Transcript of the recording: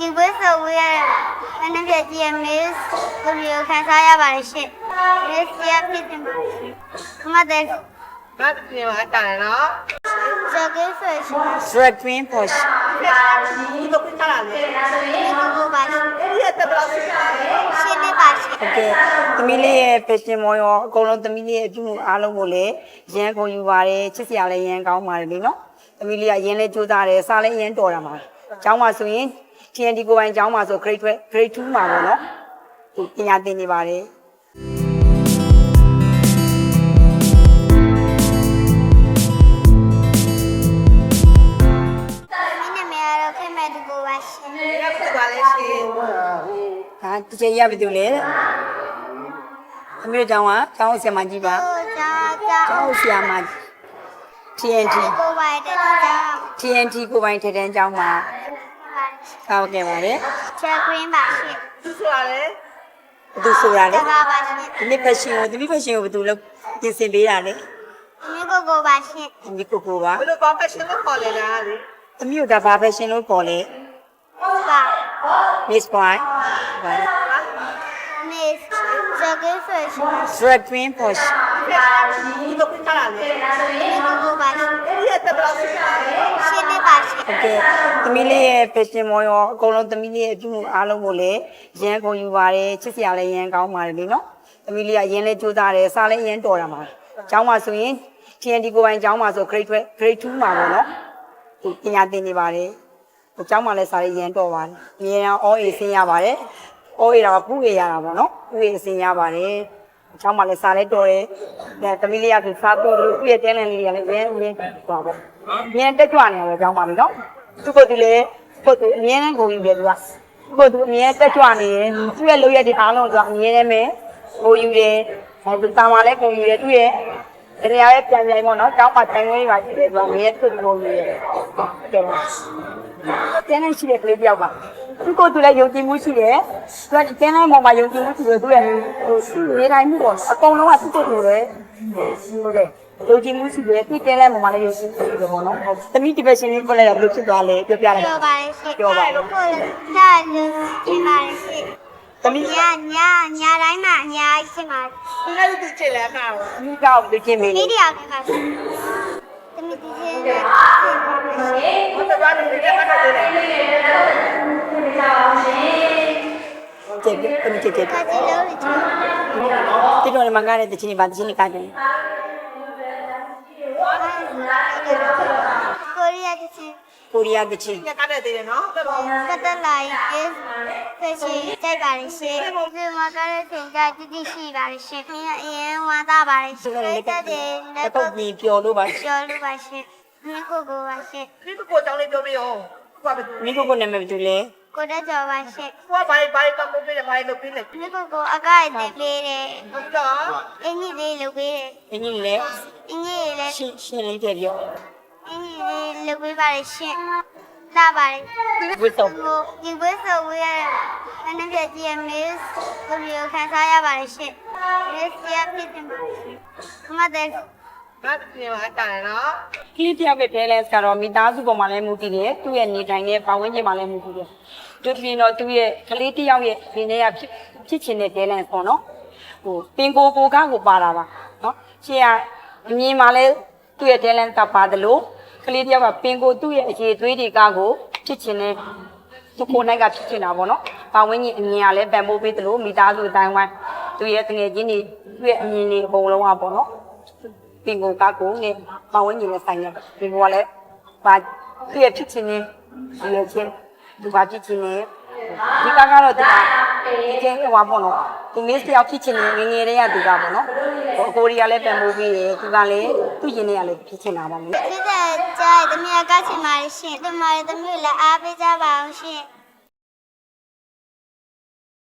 ဒီဘက်ဆိုဝေးရတဲ့နည်းပြကြည့်ရမေးကိုမျိုးခန်းစားရပါတယ်ရှင်။မေးစရာဖြစ်တယ်မှာရှင်။ခမတဲ့ ငါပြင်မှာတားနော် ဇော်ကေဆိုရှင် drag queen push ဒီလိုပြထားတာလေ ဒီကိုပါရှင် အဲ့ဒီတက်ဘလောက်ရှိတယ် ရှင်းနေပါရှင် โอเคသမီးလေးရဲ့ fashion မောရောအကုန်လုံးသမီးလေးရဲ့အပြုမှုအားလုံးကိုလည်းရန်ကုန်ယူပါတယ်ချစ်စရာလည်းရန်ကောင်းပါတယ်လေနော်သမီးလေးကရန်လည်းကြိုးစားတယ်စားလည်းရန်တော်တာပါကျောင်းမှာဆိုရင် TND ကိုပိုင်ကျောင်းမှာဆို grade 12 grade 2မှာပေါ့နော်ဒီပညာသင်နေပါတယ်။မင်းနာမည်ကတော့ခင်မဲ့ဒီကိုပါရှင်ရဖြစ်ပါလေရှင်ဟာတစ်ချိန်ရပြီသူလေသမီးတို့ကျောင်းကကျောင်းဆရာမကြီးပါ။ဟိုကြောင်ကြောင်ကျောင်းဆရာမ TNT ကိုပါတဲ့ကြောင် TNT ကိုပိုင်ထက်တန်းကျောင်းမှာ ကောင်းကင်ပါတယ်ချက်ကွင်းပါရှင်သူဆိုရတယ်ဘသူဆိုတာလဲကပါရှင်ဒီနေ့ဖက်ရှင်ကိုဒီနေ့ဖက်ရှင်ကိုဘသူလုပ်ပြင်ဆင်ပေးတာလဲဒီကိုကိုပါရှင်ဒီကိုကိုပါဘယ်လိုပါဖက်ရှင်လို့ခေါ်လဲလားလေအမျိုးဒါပါဖက်ရှင်လို့ခေါ်လဲဟုတ်ပါ Miss Boy ဘာ Miss ဇဂေးဖက်ရှင် Drag Queen ပေါ့ရှင်ဒီလိုခွင့်ထားတာလေဒီကိုကိုပါရှင်အဲ့ဒီတက်ဘလောက်ရှိတာလဲရှင်းနေပါရှင် Okay သမီးလေးရဲ့ fashion မောရောအကုန်လုံးသမီးလေးရဲ့အပြုမှုအားလုံးကိုလည်းရန်ကုန်ယူပါတယ်ချစ်စရာလည်းရန်ကောင်းပါတယ်လေနော်သမီးလေးကရန်လည်းကြိုးစားတယ်စားလည်းရန်တော်တာပါကျောင်းမှာဆိုရင် TND ကိုပိုင်ကျောင်းမှာဆို grade 12 grade 2မှာပေါ့နော်ဒီပညာသင်နေပါတယ်ဟိုကျောင်းမှာလည်းစားလည်းရန်တော်ပါတယ်အမြဲတမ်း all A ဆင်းရပါတယ် all A တာကပူရရတာပေါ့နော်ပူရဆင်းရပါတယ်ကျောင်းမှာလည်းစားလည်းတော်တယ်ဒါသမီးလေးကဆိုစားတော့လို့သူ့ရဲ့တဲလန်လေးတွေကလည်းရန်ရန်သွားပေါ့ရန်တက်ကြွနေရတယ်ကျောင်းမှာလေနော် သူ့ကိုယ်သူလည်းကိုယ်သူအမြဲတမ်းကိုယူတယ်သူကကိုယ်သူအမြဲတက်ကြွနေတယ်သူ့ရဲ့လုပ်ရက်တွေအားလုံးသူကအမြဲတမ်းပဲကိုယူတယ်အဲဒီတာမှာလည်းကိုယူတယ်သူ့ရဲ့တရားရဲ့ပြန်ပြန်ပေါ့နော်ကျောင်းမှာတိုင်ဝဲတွေပါရှိတယ်သူကအမြဲသူ့ကိုယူတယ်ကဲပါကျန်နေရှိတဲ့ကလေးတယောက်ပါသူကိုယ်သူလည်းယုံကြည်မှုရှိတယ်သူကကျန်တဲ့ပုံမှာယုံကြည်မှုရှိတယ်သူရဲ့ဟိုနေတိုင်းမှုပေါ့အကုန်လုံးကသူ့ကိုယ်သူလည်းဟုတ်တယ် ယုံကြည်မှုရှိတယ်သူကျန်တဲ့ပုံမှာလည်းယုံကြည်မှုရှိတယ်ပေါ့နော်သမီးဒီဘက်ရှင်လေးကိုလည်းဘယ်လိုဖြစ်သွားလဲပြောပြလိုက်ပြောပါရှင်ပြောပါကိုဒါလူရှင်းပါရှင်သမီးညညညတိုင်းမှာအများကြီးရှင်းပါသူလည်းသူချစ်လဲခါသမီးကောက်လူချင်းမင်းမိလေးတရားခင်ပါရှင်တမီးဒီချင်းရှင်းပါရှင်ဘယ်တော့မှမကြည့်မှတော့တယ်ကျက်တယ်သမီးကျက်ကျက်ကတိလို့ချင်တိတော်လည်းမကားတဲ့တချင်းပါတချင်းကတယ် ကိုရီးယားတချင်း ကိုရီးယားတချင်းညကတဲ့သေးတယ်နော်ဘယ်လိုကတလိုက်ရေးဖက်ရှင်တိုက်ပါလိမ့်ရှင်ဒီမှာကလည်းသင်ကြတတိရှိပါလိမ့်ရှင်အရင်အရင်ဝါသားပါလိမ့်ရှင်လက်တက်တယ်လက်တော့တော့ဒီပျော်လို့ပါကျော်လို့ပါရှင်မိကိုကိုပါရှင်ဒီကိုကြောင်းလေးပြောပြရောကိုကဘယ်သူမိကိုကိုနာမည်ဘယ်သူလဲကိုတက်ကျော်ပါရှင်ကိုကဘာဘာကမပေးတယ်ဘာလို့ပေးလဲမိကိုကိုအကိုက်တက်လေးတယ်ဟုတ်တော့အင်းကြီးလေးလုပ်ပေးတယ်အင်းကြီးလည်းအင်းကြီးလေးရှင်းရှင်းလေးတဲ့ပြော အင်းကြီးလေးလုပ်ပေးပါလိမ့်ရှင်လာပါလိမ့်ဝစ်တော့ကိုဒီဘက်ဆိုဝေးရတဲ့နည်းပြကြည့်ရမေးကိုမျိုးခန်းစားရပါလိမ့်ရှင်မေးစရာဖြစ်တယ်မှာရှင်ခမတဲ့ငါပြင်မှာတားနော်ကလစ်တယောက်ရဲ့ balance ကတော့မိသားစုပေါ်မှာလည်းမူတည်တယ်သူ့ရဲ့နေထိုင်တဲ့ပတ်ဝန်းကျင်မှာလည်းမူတည်တယ်သူပြင်တော့သူ့ရဲ့ကလေးတယောက်ရဲ့ဒီနေ့ကဖြစ်ဖြစ်ချင်တဲ့ balance ပေါ့နော်ဟိုပင်ကိုကိုကားကိုပါတာပါနော်ရှင်းရအမြင်မှာလည်းသူ့ရဲ့ balance ကပါတယ်လို့ ကလေးတယောက်ကပင်ကိုသူ့ရဲ့အခြေသွေးတွေကကိုဖြစ်ချင်တဲ့သူကိုယ်နိုင်ကဖြစ်ချင်တာပေါ့နော်။ပါဝင်းကြီးအမြင်ကလည်းပံ့ပိုးပေးသလိုမိသားစုအတိုင်းဝိုင်းသူရဲ့တငယ်ချင်းတွေသူရဲ့အမြင်တွေအကုန်လုံးอ่ะပေါ့နော်။ပင်ကိုကကိုနဲ့ပါဝင်းကြီးနဲ့ဆိုင်တယ်။ဒီဘောကလည်းပါသူရဲ့ဖြစ်ချင်တဲ့ဒီရဲ့ချင်းသူပါဖြစ်ချင်တဲ့ဒီကကတော့သူကဒီကျင်းဟိုပါပေါ့နော်။ သူမစ်တယောက်ဖြစ်ချင်တဲ့ငယ်ငယ်တည်းကသူကပေါ့နော်။ဟိုအကိုရီကလည်းပံ့ပိုးပေးတယ်သူကလည်းသူ့ရင်ထဲကလည်းဖြစ်ချင်တာပါလို့ဖြစ်တဲ့ကြားတမီးကချင်ပါလိမ့်ရှင်ဒီမှာတမီးလည်းအားပေးကြပါအောင်ရှင်